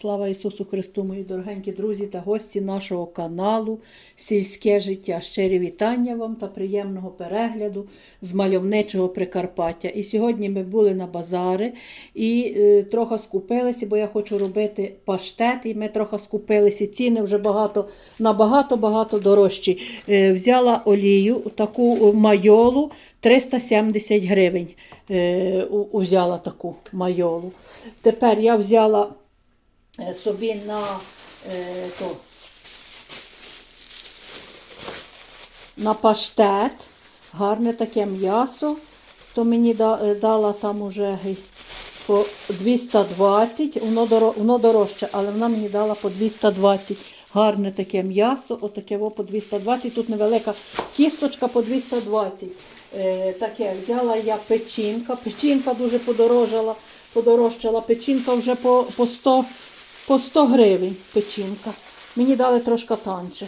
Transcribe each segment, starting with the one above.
Слава Ісусу Христу, мої дорогенькі друзі та гості нашого каналу Сільське життя. Щирі вітання вам та приємного перегляду з мальовничого Прикарпаття. І сьогодні ми були на базари і е, трохи скупилися, бо я хочу робити паштет, і ми трохи скупилися. Ціни вже багато, набагато-багато дорожчі. Е, взяла олію, таку майолу 370 гривень. Е, узяла таку майолу. Тепер я взяла е, собі на е, то, на паштет, гарне таке м'ясо, то мені е, дала там уже по 220, воно, доро, воно дорожче, але вона мені дала по 220. Гарне таке м'ясо, отаке во по 220. Тут невелика кісточка по 220. Е, таке взяла я печінка. Печінка дуже подорожала, подорожчала. Печінка вже по, по 100 по 100 гривень печінка. Мені дали трошки танче.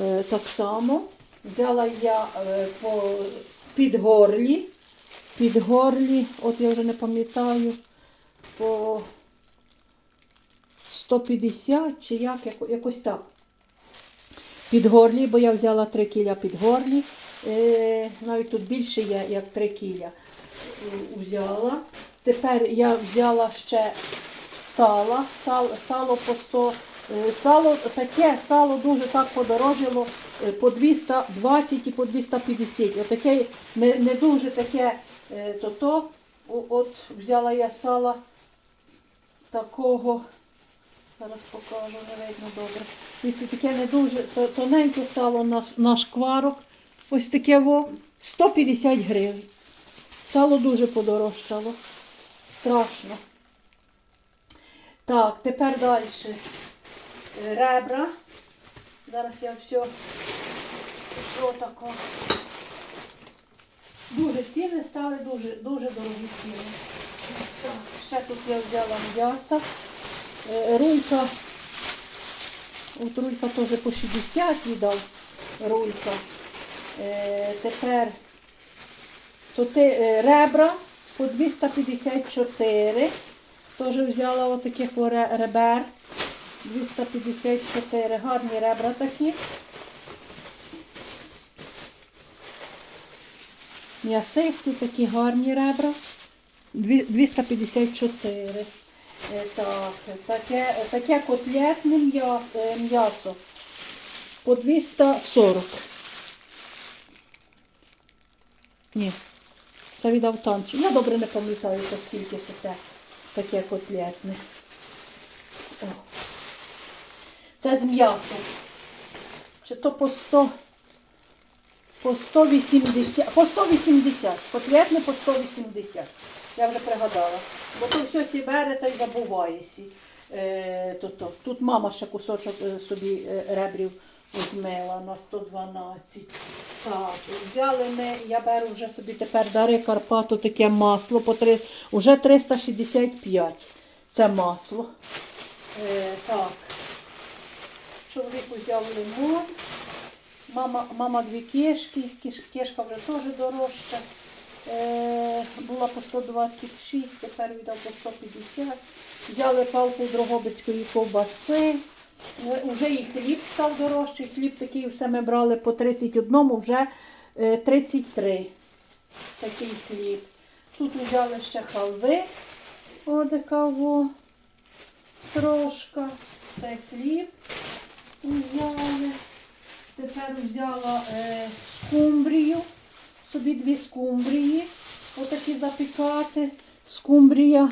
Е, так само взяла я е, по підгорлі. Підгорлі, от я вже не пам'ятаю, по 150 чи як, якось так. Підгорлі, бо я взяла 3 кіля підгорлі. Е, навіть тут більше є, як 3 кіля взяла. Тепер я взяла ще сала, сал, сало по 100. е, Сало таке сало дуже так подорожало е, по 220 і по 250. Отаке не, не дуже таке е, то-то. От взяла я сала такого. Зараз покажу, не видно добре. Дивіться, таке не дуже тоненьке сало на, на шкварок. Ось таке во 150 гривень. Сало дуже подорожчало. Страшно. Так, тепер далі. Е, Ребра. Зараз я все. Що таке? Дуже ціни стали, дуже, дуже дорогі ціни. Так, ще тут я взяла м'яса. Е, Рулька. От рулька теж по 60 віддав. Рулька. Е, тепер е, ребра по 254. Теж взяла отаких о ре- ребер. 254. Гарні ребра такі. М'ясисті такі гарні ребра. 254. Е, Так, таке, таке котлетне е, м'ясо по 240. Ні, це віддав танчик. Я добре не пам'ятаю, скільки це таке котлетне. О. Це з м'ясом. Чи то по 100, по 180, по 180. Котлетне по 180. Я вже пригадала. Бо то все сі бере та й забуваєсі. Е, то, то. Тут мама ще кусочок е, собі е, ребрів змила на 112. Так, взяли ми, я беру вже собі тепер дари Карпату таке масло, по три, вже 365 це масло. Е, так. Чоловік взяв лимон. Мама, мама дві кишки, киш, кишка вже теж дорожча. Е, була по 126, тепер віддав по 150. Взяли палку Дрогобицької ковбаси. Е, Уже і хліб став дорожчий. Хліб такий все ми брали по 31, вже е, 33. Такий хліб. Тут взяли ще халви. О, така во. Трошка. Це хліб взяли. Тепер взяла е, скумбрію. Собі дві скумбрії. Отакі запікати. Скумбрія.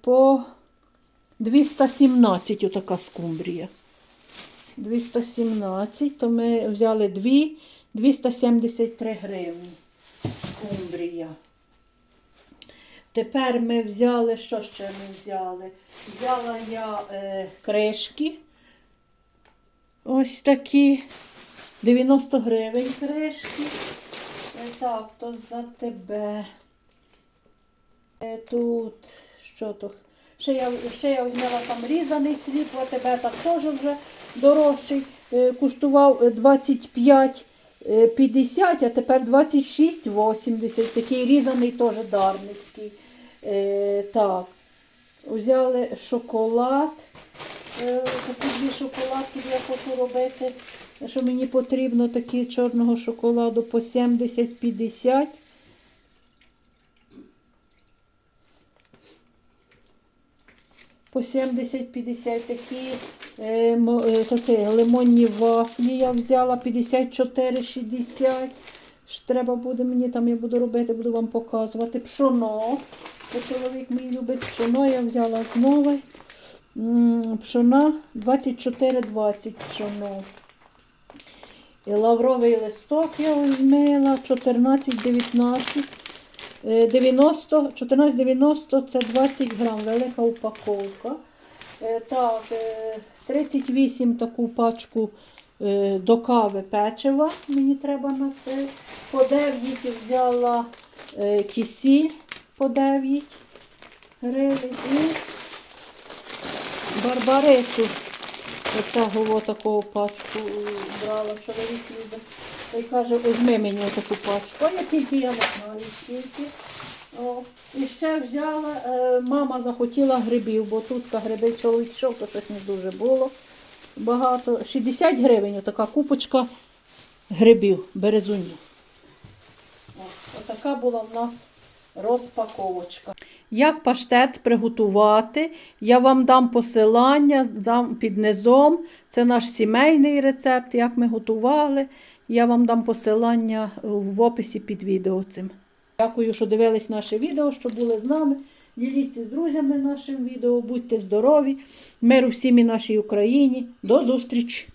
По 217 отака скумбрія. 217, то ми взяли дві 273 гривні. Скумбрія. Тепер ми взяли, що ще ми взяли? Взяла я е, кришки. Ось такі. 90 гривень кришки. Е, так, то за тебе. Е, тут, що то? Ще я, ще я взяла там різаний хліб, а тебе так теж вже дорожчий. Е, коштував е, 25 е, 50, а тепер 26,80. Такий різаний теж дарницький. Е, так, взяли шоколад. Е, такі дві шоколадки я хочу робити. Що мені потрібно такі чорного шоколаду по 70-50. По 70-50 такі, е, е, такі лимонні вафлі я взяла 54,60. Ж Треба буде мені там, я буду робити, буду вам показувати. Пшоно. Бо чоловік мій любить пшоно, я взяла знову. М, Пшона 24,20 пшоно. І лавровий листок я візьмила 14,19. Е, 90, 14,90 це 20 грам, велика упаковка. Е, Так, е, 38 таку пачку е, до кави печива мені треба на це. По 9 взяла е, кисіль по 9 гривень і барбарису. Оцього такого пачку е, брала чоловік любить. Й каже, візьми мені таку пачку. Я тільки я не знаю скільки. О, і ще взяла, е, мама захотіла грибів, бо тут гриби чоловік то щось не дуже було. Багато. 60 гривень така купочка грибів, березунів. Отака була в нас розпаковочка. Як паштет приготувати, я вам дам посилання, дам під низом. Це наш сімейний рецепт, як ми готували. Я вам дам посилання в описі під відео цим. Дякую, що дивились наше відео, що були з нами. Діліться з друзями нашим відео, будьте здорові, миру всім і нашій Україні. До зустрічі!